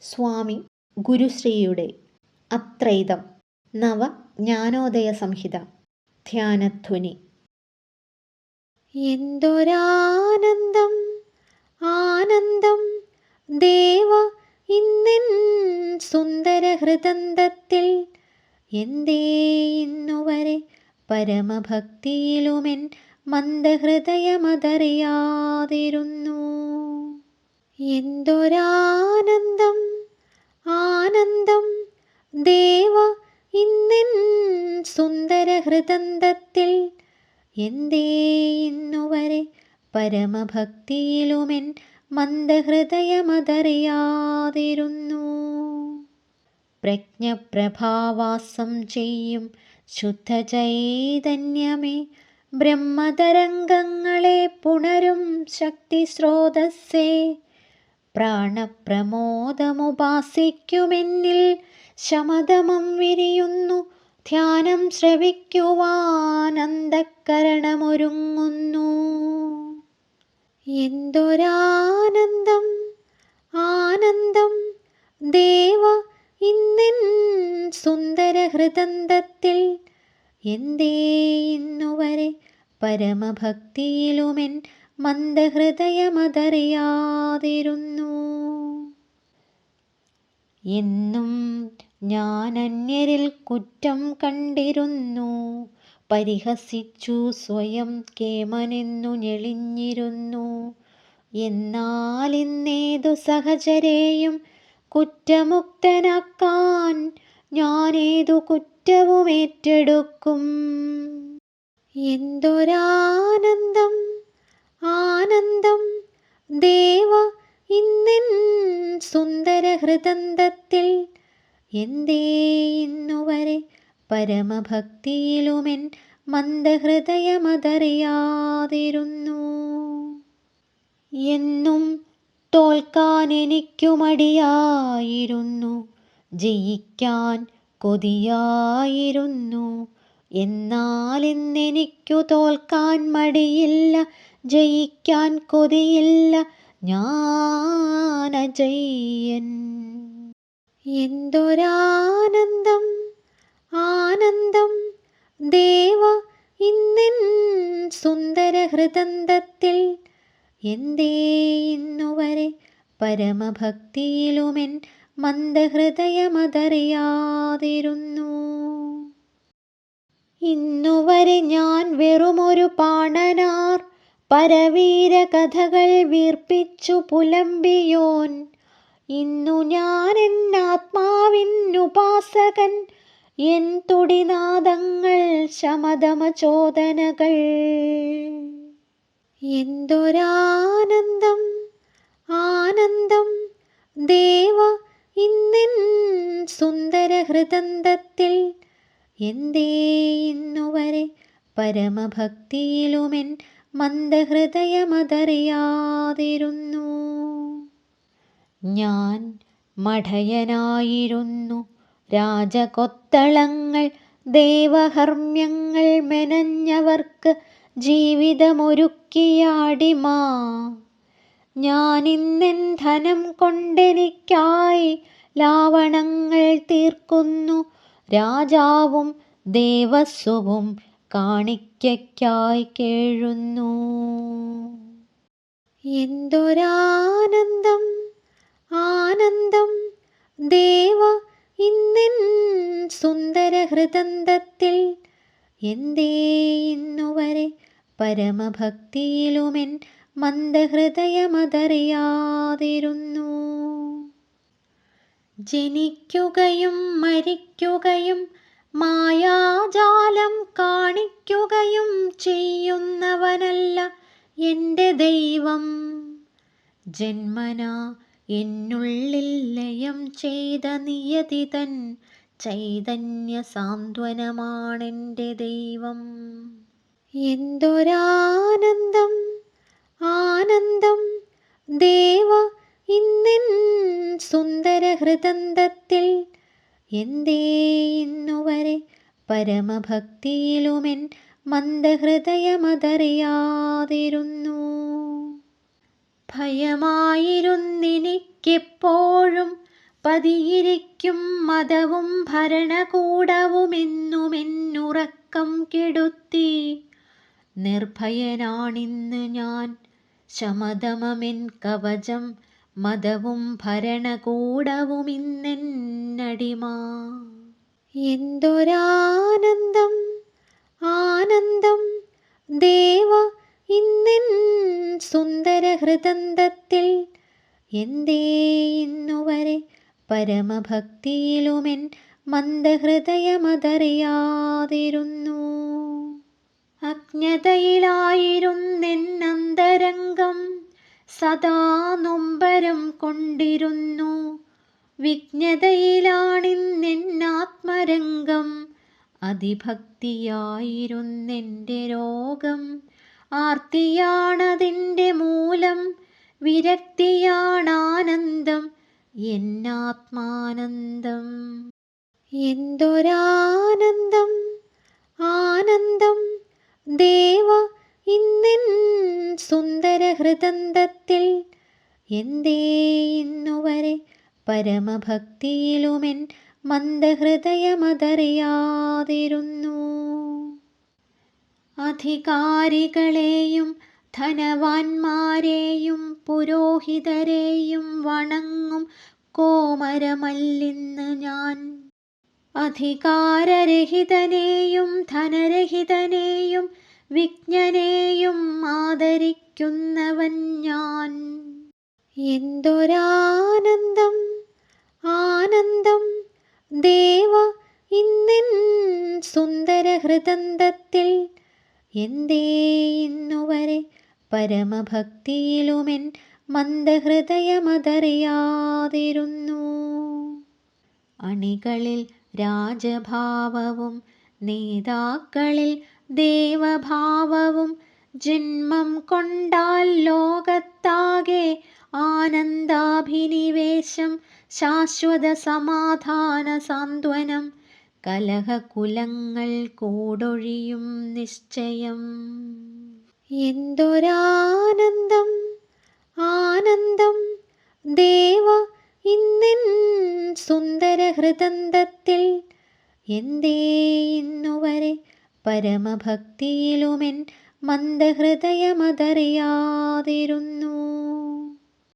സ്വാമി ഗുരുശ്രീയുടെ അത്രൈതം നവ ജ്ഞാനോദയ സംഹിത ധ്യാനധ്വനി. എന്തൊരാനന്ദം ആനന്ദം ദേവ ഇന്നെൻ സുന്ദര ഹൃദന്തത്തിൽ എന്തേ ഇന്നുവരെ പരമഭക്തിയിലുമെൻ മന്ദഹൃദയമതറിയാതിരുന്നു. എന്തൊരാനന്ദം ദേവ ഇന്നെൻ സുന്ദര ഹൃദന്തത്തിൽ എന്തേ ഇന്നുവരെ പരമഭക്തിയിലുമെൻ മന്ദഹൃദയമതറിയാതിരുന്നു. പ്രജ്ഞപ്രഭാവാസം ചെയ്യും ശുദ്ധചൈതന്യമേ ബ്രഹ്മതരംഗങ്ങളെ പുണരും ശക്തി സ്രോതസ്സേ പ്രാണപ്രമോദമുപാസിക്കുമെന്നിൽ ശമതമം വിരിയുന്നു. ധ്യാനം ശ്രവിക്കുവാനന്ദക്കരണമൊരുങ്ങുന്നു. എന്തൊരാനന്ദം ആനന്ദം. ദേവ ഇന്നെൻ സുന്ദര ഹൃദന്തത്തിൽ എന്തേ ഇന്നുവരെ പരമഭക്തിയിലുമെൻ മന്ദഹൃദയമതറിയാതിരുന്നു. എന്നും ഞാൻ അന്യരിൽ കുറ്റം കണ്ടിരുന്നു. പരിഹസിച്ചു സ്വയം കേമനെന്നു ഞെളിഞ്ഞിരുന്നു. എന്നാൽ ഇന്നേതു സഹചരെയും കുറ്റമുക്തനാക്കാൻ ഞാനേതു കുറ്റവും ഏറ്റെടുക്കും എന്തൊരാനന്ദം ആനന്ദം. ദേവ ഇന്നിൻ സുന്ദര ഹൃദന്തത്തിൽ എന്തേ ഇന്നുവരെ പരമഭക്തിയിലുമെൻ മന്ദഹൃദയമതറിയാതിരുന്നു. എന്നും തോൽക്കാൻ എനിക്കു മടിയായിരുന്നു ജയിക്കാൻ കൊതിയായിരുന്നു. എന്നാൽ ഇന്നെനിക്കു തോൽക്കാൻ മടിയില്ല. ജയിക്കാൻ കൊതിയില്ല ഞാനജയ്യൻ എന്തൊരാനന്ദം ആനന്ദം ദേവ ഇന്നിൻ സുന്ദര ഹൃദന്തത്തിൽ എന്തേ ഇന്നുവരെ പരമഭക്തിയിലുമെൻ മന്ദഹൃദയമതറിയാതിരുന്നു. ഇന്നുവരെ ഞാൻ വെറുമൊരു പാണനാർ പരവീര കഥകൾ വീർപ്പിച്ചു പുലമ്പിയോൻ. ഇന്നു ഞാൻ എന്നാത്മാവിനുപാസകൻ എൻ തുടിനാദങ്ങൾ ശമതമചോദനകൾ എന്തൊരാനന്ദം ആനന്ദം. ദേവ ഇന്നെൻ സുന്ദര ഹൃദന്തത്തിൽ എന്തേ ഇന്നുവരെ പരമഭക്തിയിലുമെൻ മന്ദഹൃദയമതറിയാതിരുന്നു. ഞാൻ മഠയനായിരുന്നു. രാജകൊത്തളങ്ങൾ ദേവഹർമ്മ്യങ്ങൾ മെനഞ്ഞവർക്ക് ജീവിതമൊരുക്കിയാടിമാ. ഞാനിന്നെൻ ധനം കൊണ്ടെനിക്കായി ലാവണങ്ങൾ തീർക്കുന്നു. രാജാവും ദേവസ്വവും കാണിക്കയ്ക്കായി കേഴുന്നു. എന്തൊരാനന്ദം ആനന്ദം. ദേവ ഇന്നിൻ സുന്ദര ഹൃദന്തത്തിൽ എന്തേ ഇന്നുവരെ പരമഭക്തിയിലുമെൻ മന്ദഹൃദയമതറിയാതിരുന്നു. ജനിക്കുകയും മരിക്കുകയും മായാജാലം കാണിക്കുകയും ചെയ്യുന്നവനല്ല എന്റെ ദൈവം. ജന്മനാ എന്നുള്ളിൽ ലയം ചെയ്ത നിയതി തൻ ചൈതന്യ സാന്ത്വനമാണെന്റെ ദൈവം. എന്തൊരാനന്ദം ആനന്ദം ദേവ ഇന്നിൻ സുന്ദര ഹൃദന്തത്തിൽ എന്തേ ഇന്നുവരെ പരമഭക്തിയിലുമെൻ മന്ദഹൃദയമതറിയാതിരുന്നു. ഭയമായിരുന്നെനിക്കെപ്പോഴും പതിയിരിക്കും മതവും ഭരണകൂടവുമെന്നുമെന്നുറക്കം കെടുത്തി. നിർഭയനാണിന്ന് ഞാൻ ശമതമമെൻ കവചം മതവും ഭരണകൂടവും ഇന്നെന്നടിമാ. എന്തൊരാനന്ദം ആനന്ദം ദേവ ഇന്നെൻ സുന്ദര ഹൃദന്തത്തിൽ എന്തേ ഇന്നുവരെ പരമഭക്തിയിലുമെൻ മന്ദഹൃദയമതറിയാതിരുന്നു. അജ്ഞതയിലായിരുന്നെന്നന്തരംഗം സദാ നൊമ്പരം കൊണ്ടിരുന്നു. വിജ്ഞതയിലാണിന്നെന്നാത്മരംഗം അതിഭക്തിയായിരുന്നെന്റെ രോഗം. ആർത്തിയാണതിന്റെ മൂലം. വിരക്തിയാണാനന്ദം എന്നാത്മാനന്ദം എന്തൊരാനന്ദം ആനന്ദം ദേവ ഇന്നെൻ സുന്ദര ഹൃദന്തത്തിൽ എന്തേ ഇന്നുവരെ പരമഭക്തിയിലുമെൻ മന്ദഹൃദയമതറിയാതിരുന്നു. അധികാരികളെയും ധനവാന്മാരെയും പുരോഹിതരെയും വണങ്ങും കോമരമല്ലിന്ന് ഞാൻ. അധികാരരഹിതനെയും ധനരഹിതനെയും വിജ്ഞനെയും ആദരിക്കുന്നവൻ ഞാൻ. എന്തൊരാനന്ദം ആനന്ദം. ദേവ ഇന്നിൻ സുന്ദര ഹൃദന്തത്തിൽ എന്തേ ഇന്നുവരെ പരമഭക്തിയിലുമെൻ മന്ദഹൃദയമതറിയാതിരുന്നു. അണികളിൽ രാജഭാവവും നേതാക്കളിൽ ദേവഭാവവും ജന്മം കൊണ്ടാൽ ലോകത്താകെ ആനന്ദാഭിനിവേശം ശാശ്വത സമാധാന സാന്ത്വനം കലഹകുലങ്ങൾ കൂടൊഴിയും നിശ്ചയം. എന്തൊരാനന്ദം ആനന്ദം ദേവ ഇന്നെൻ സുന്ദര ഹൃദന്തത്തിൽ എന്തേ ഇന്നുവരെ പരമഭക്തിയിലുമെൻ മന്ദഹൃദയമതറിയാതിരുന്നു.